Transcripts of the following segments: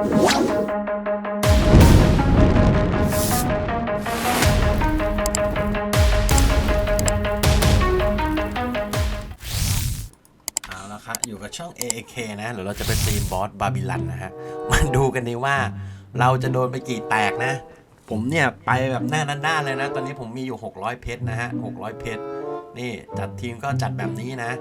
เอาละครับอยู่กับช่อง AAK นะ เดี๋ยวเราจะไปตีมบอสบาบิลันนะฮะ มาดูกันดีว่าเราจะโดนไปกี่แตกนะ ผมเนี่ย ไปแบบหน้าด้านๆเลยนะ ตอนนี้ผมมีอยู่ 600 เพชรนะฮะ 600 เพชร นี่จัดทีมก็จัดแบบนี้นะ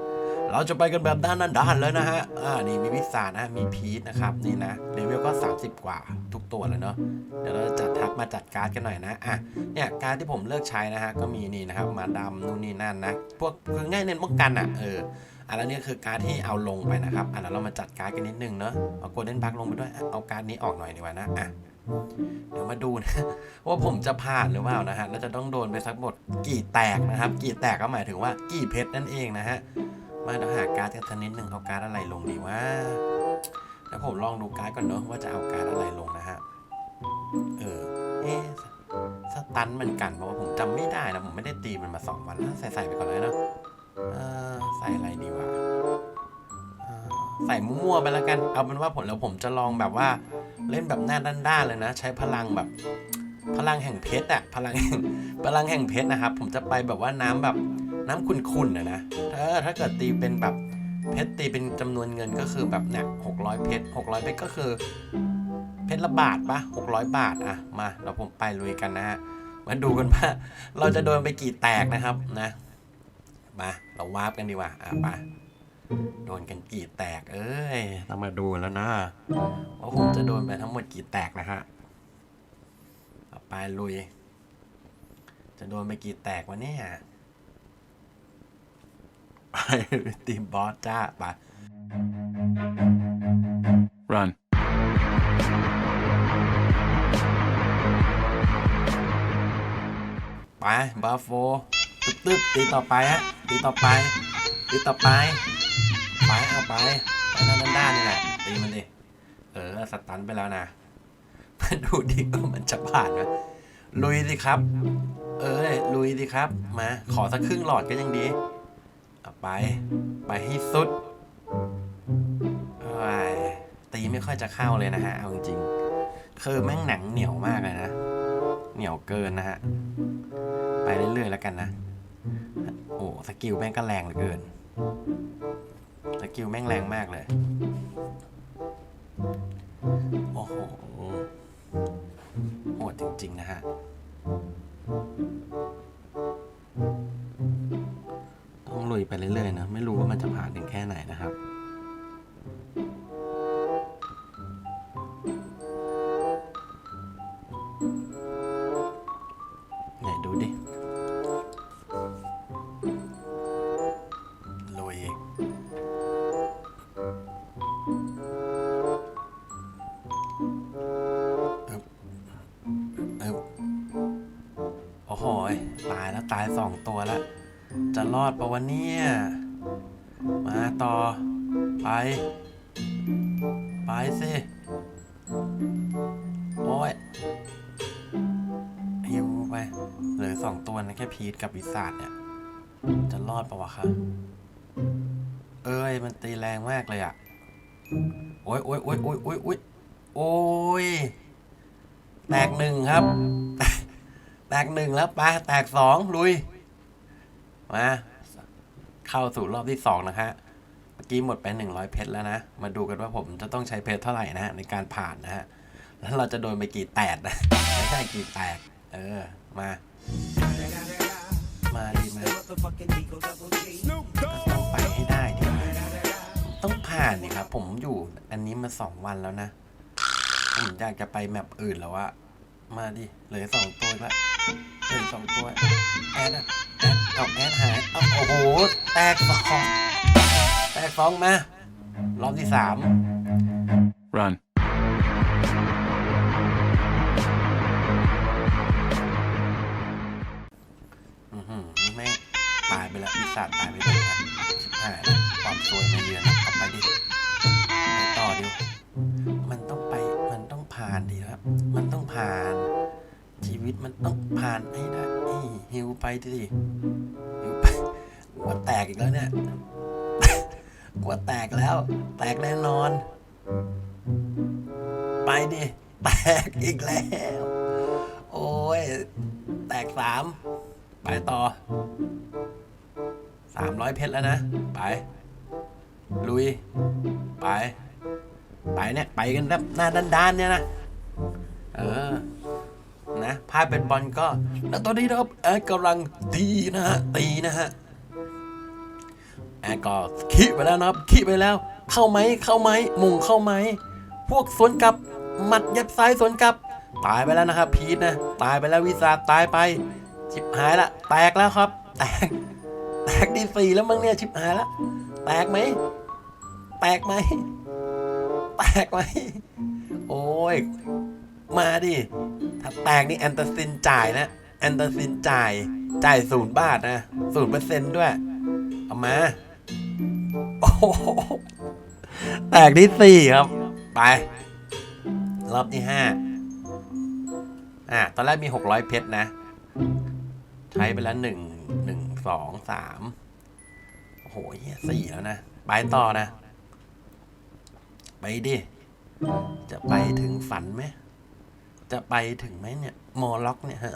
เราจะไปกันแบบด้านด้านๆเลยนะฮะ อ่า นี่มีวิสานะ มีพีทนะครับ นี่นะเลเวลก็ 30 กว่าทุกตัวเลยเนาะ เดี๋ยวเราจะจัดทักมาจัดการ์ดกันหน่อยนะ อะ เนี่ยการ์ดที่ผมเลือกใช้นะฮะ ก็มีนี่นะครับ มาดำนู่นนี่นั่นนะ พวกคือง่ายเน้นป้องกันอะ เอออะแล้วเนี่ยคือการดที่เอาลงไปนะครับ อะแล้วเรามาจัดการดกันนิดนึงเนาะ เอาโกลเด้นบัคลงไปด้วย เอาการดนี้ออกหน่อยดีกว่านะ อะเดี๋ยวมาดูนะว่าผมจะผ่านหรือเปล่านะฮะ แล้วจะต้องโดนไปสักหมดกี่แตกนะครับ กี่แตกก็หมายถึงว่ากี่เพชรนั่นเองนะฮะ มาเดี๋ยวหาการ์ดกันสักนิดหนึ่งเอาการ์ดอะไรลงดีว่าแล้วผมลองดูการ์ดก่อนเนาะว่าจะเอาการ์ดอะไรลงนะฮะ เออ เอ๊ะสตันเหมือนกันเพราะว่าผมจำไม่ได้นะผมไม่ได้ตีมันมาสองวันแล้วใส่ใส่ไปก่อนเลยเนาะออใส่อะไรดีวะใส่มั่วๆไปแล้วกัน เอาเป็นว่าผมแล้วผมจะลองแบบว่า เล่นแบบหน้าด้านๆเลยนะ ใช้พลังแบบ พลังแห่งเพชรอะพลังแห่งพลังแห่งเพชรนะครับ ผมจะไปแบบว่าน้ำแบบ น้ำขุ่นๆนะนะถ้าถ้าเกิดตีเป็นแบบเพชรตีเป็นจำนวนเงินก็คือแบบเนี่ยหกร้อยเพชรหกร้อยเพชรก็คือ เพชรละบาทปะหกร้อยบาทอะมาเราผมไปลุยกันนะฮะมาดูกันว่าเราจะโดนไปกี่แตกนะครับนะมาเราวาร์ปกันดีกว่าอะไปโดนกันกี่แตก เอ้ยต้องมาดูแล้วนะว่าผมจะโดนไปทั้งหมดกี่แตกนะฮะไปลุย จะโดนไปกี่แตกวะเนี่ย ไปทีมบอสจ้าไป Run. ไปบาโฟตึ๊บตึ๊บตีต่อไปฮะตีต่อไปตีต่อไปไปเอาไปไปด้านด้านๆนี่แหละตีมันดิเออสตันไปแล้วนะมาดูดิว่ามันจะผ่านไหมลุยสิครับ เอ้ยลุยสิครับ มา ขอสักครึ่งหลอดก็ยังดีเอา ไป ไปให้สุดตีไม่ค่อยจะเข้าเลยนะฮะ เอาจริงๆคือแม่งหนังเหนียวมากเลยนะ เหนียวเกินนะฮะ ไปเรื่อยๆแล้วกันนะ โอ้สกิลแม่งก็แรงเหลือเกิน สกิลแม่งแรงมากเลย โอ้โห โอ้โหยตายแล้วตายสองตัวแล้วจะรอดปะวะเนี่ย มาต่อ ไป ไปสิ โอ้ยฮิวไป เหลือสองตัวนะแค่พีทกับวิสาดเนี่ย จะรอดปะวะคะเอ้ย มันตีแรงมากเลยอะโอ้ยโอ้ยโอ้ยโอ้ยโอ้ยโอ้ยโอ้ยแตกหนึ่งครับ แตกหนึ่งแล้วไปแตกสองลุย มา เข้าสู่รอบที่สองนะฮะเมื่อกี้หมดไปหนึ่งร้อยเพชรแล้วนะ มาดูกันว่าผมจะต้องใช้เพชรเท่าไหร่นะฮะในการผ่านนะฮะ แล้วเราจะโดนไปกี่แตกนะ ไม่ใช่กี่แตก เออ มา มาดีมาต้องไปให้ได้ดิต้องผ่านนี่ครับ ผมอยู่อันนี้มาสองวันแล้วนะ ผมอยากจะไปแมปอื่นแล้วอะมาดิ เหลือสองตัวแล้ว เหลือสองตัว แอดอะแอดเอาแอดหายเอาโอ้โห แตกสองแตกสองมารอบที่สาม Run. อือหือแม่งตายไปแล้วปีศาจตายไปเลยนะชิบหายแล้วความซวยมาเยือนเอาไปดิไปต่อดิวมันต้องไปมันต้องผ่านดีครับ มันต้องผ่านชี วิตมันต้องผ่านให้ได้ฮิวไปดิฮิวไปกลัวแตกอีกแล้วเนี่ยกลัวแตกแล้ว แตกแน่นอน ไปดิแตกอีกแล้ว โอ้ย แตกสามไปต่อสามร้อยเพชรแล้วนะ ไป ลุย ไป ไปเนี่ย ไปกันแบบหน้าด้านๆเนี่ยนะ เออ นะพาเป็นบอลก็แล้วตอนนี้นะครับแอดกำลังตีนะฮะตีนะฮะแอดก็ขี้ไปแล้วนะครับขี้ไปแล้ว เข้าไหมเข้าไหมมุงเข้าไหมพวกสวนกลับหมัดยับซ้ายสวนกลับ ตายไปแล้วนะครับ พีทนะตายไปแล้ววิสาตายไปชิบหายละแตกแล้วครับ แตกแตกดีสี่แล้วมั้งเนี่ยชิบหายละแตกไหมแตกไหมแตกไหมโอ้ย มาดิ ถ้าแตกนี่แอนตาซินจ่ายนะ แอนตาซินจ่าย จ่ายศูนย์บาทนะศูนย์เปอร์เซ็นต์ด้วย เอามา โอ้โหแตกที่สี่ครับ ไป รอบที่ห้าอะ ตอนแรกมีหกร้อยเพชรนะ ใช้ไปแล้วหนึ่งหนึ่งสองสามโอ้โหเหี้ยสี่แล้วนะ ไปต่อนะ ไปดิ จะไปถึงฝันไหม จะไปถึงไหมเนี่ยมอล็อกเนี่ยฮะ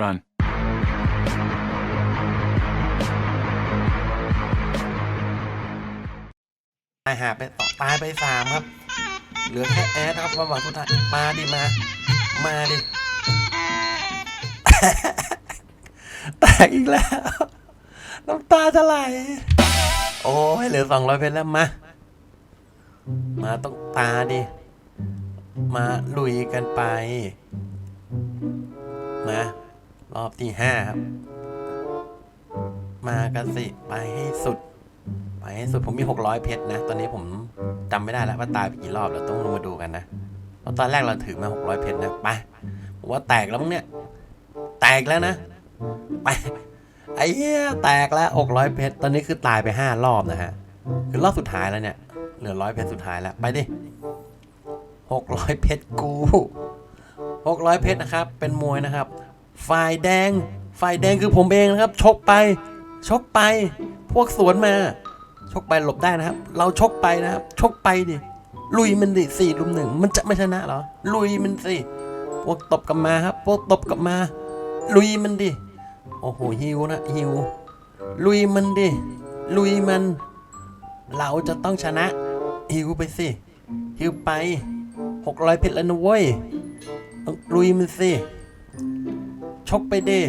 Run. ตายหาไปต่อตายไปสามครับ เหลือแค่แอดครับระหว่างทุกท่านมาดิมา มาดิ แตกอีกแล้ว น้ำตาจะไหล โอ้ยเหลือสองร้อยเพชรแล้วมา มาต้องตาดิ มาลุยกันไป มารอบที่ห้าครับ มากันสิ ไปให้สุด ไปให้สุดผมมี600เพชรนะ ตอนนี้ผมจำไม่ได้แล้วว่าตายไปกี่รอบเราต้องลงมาดูกันนะเพราะตอนแรกเราถือมา600เพชรนะ ไปผมว่าแตกแล้วมั้งเนี่ย แตกแล้วนะ ไปไอ้เหี้ยแตกแล้ว600เพชร ตอนนี้คือตายไป5รอบนะฮะ คือรอบสุดท้ายแล้วเนี่ย เหลือร้อยเพชรสุดท้ายแล้ว ไปดิ600เพชรกู600เพชรนะครับ เป็นมวยนะครับ ฝ่ายแดง ฝ่ายแดงคือผมเองนะครับ ชกไป ชกไป พวกสวนมา ชกไปหลบได้นะครับ เราชกไปนะครับ ชกไปดิ ลุยมันดิสี่ลุมหนึ่ง มันจะไม่ชนะเหรอ ลุยมันสิ พวกตบกลับมาครับ พวกตบกลับมา ลุยมันดิ โอ้โหฮิวนะฮิว ลุยมันดิ ลุยมัน เราจะต้องชนะ ฮิวไปสิฮิวไปหกร้อยเพชรแล้วนะเว้ยต้องลุยมันสิชกไปดิ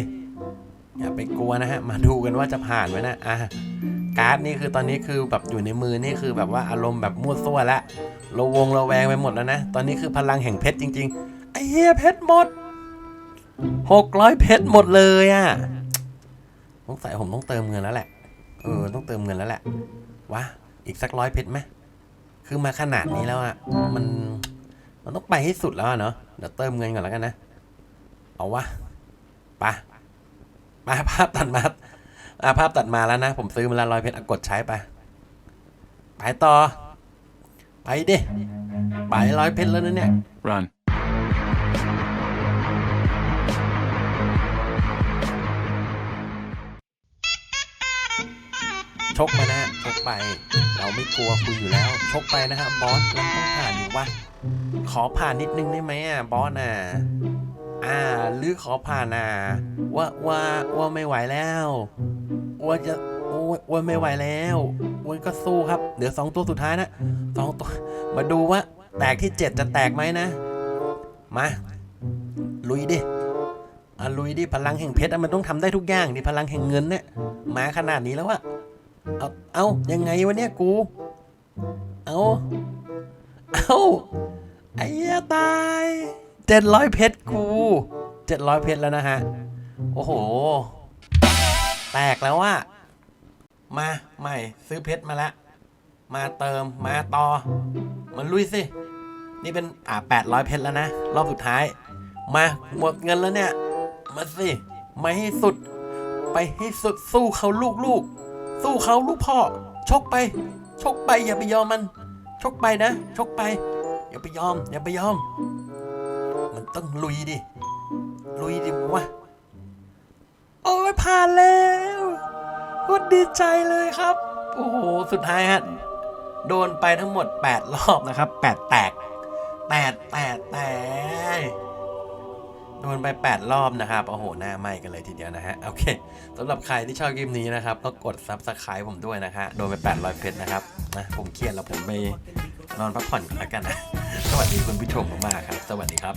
อย่าไปกลัวนะฮะ มาดูกันว่าจะผ่านไหมนะอะการ์ดนี่คือตอนนี้คือแบบอยู่ในมือนี่คือแบบว่าอารมณ์แบบมั่วซั่วละระวงระแวงไปหมดแล้วนะ ตอนนี้คือพลังแห่งเพชรจริงๆไอ้เหี้ยเพชรหมดหกร้อยเพชรหมดเลยอะ่ะสงสัยผมต้องเติมเงินแล้วแหละเออต้องเติมเงินแล้วแหละวะอีกสักร้อยเพชรไหม คือมาขนาดนี้แล้วอะ่ะมัน มันต้องไปให้สุดแล้วอะเนาะ เดี๋ยวเติมเงินก่อนแล้วกันนะ เอาวะไปมาภาพตัดมาอะภาพตัดมาแล้วนะ ผมซื้อมาแล้วร้อยเพชรกดใช้ไป ไปต่อ ไปดิ ไปร้อยเพชรแล้วนะเนี่ย Run. ชกมานะฮะชกไป เราไม่กลัวคุณอยู่แล้ว ชกไปนะฮะบอสเราต้องผ่านอยู่วะขอผ่านนิดนึงได้ไหมอะบอสน่ะอ่าหรือขอผ่านอะว่าว่าว่าไม่ไหวแล้วว่าจะโอ้ยว่าไม่ไหวแล้วอ้วนก็สู้ครับ เดี๋ยวสองตัวสุดท้ายนะสองตัว มาดูว่า แตกที่เจ็ดจะแตกไหมนะ มา ลุยดิอะลุยดิ พลังแห่งเพชรมันต้องทำได้ทุกอย่างดิ พลังแห่งเงินเนี่ย มาขนาดนี้แล้วอะ เอาเอายังไงวะเนี่ยกู เอาเอาไอ้เหี้ยตายเจ็ดร้อยเพชรกูเจ็ดร้อยเพชรแล้วนะฮะ โอ้โห แตกแล้วว่ามาใหม่ซื้อเพชรมาล้วมาเติมมาต่อ มันลุยสิ นี่เป็นอ่าแปดร้อยเพชรแล้วนะ รอบสุดท้าย มาหมดเงินแล้วเนี่ย มาสิ มาให้สุด ไปให้สุดสู้เขาลูกๆ สู้เขาลูกพ่อ ชกไป ชกไปอย่าไปยอมมัน ชกไปนะ ชกไป อย่าไปยอม อย่าไปยอม มันต้องลุยดิ ลุยดิวะ โอ้ยผ่านแล้วโคตรดีใจเลยครับ โอ้โห สุดท้ายฮะ โดนไปทั้งหมด 8 รอบนะครับ 8 แตกแตกแตกแตก โดนไป 8 รอบนะครับ โอ้โห หน้าไหม้กันเลยทีเดียวนะฮะ โอเคสำหรับใครที่ชอบคลิปนี้นะครับ ก็กดซับสไคร b ์ผมด้วยนะฮะ โดนไป 800 เพชรนะครับ นะ ผมเครียดแล้วผมไปนอนพักผ่อนกันกันนะ สวัสดีคุณผู้ชมมากๆครับ สวัสดีครับ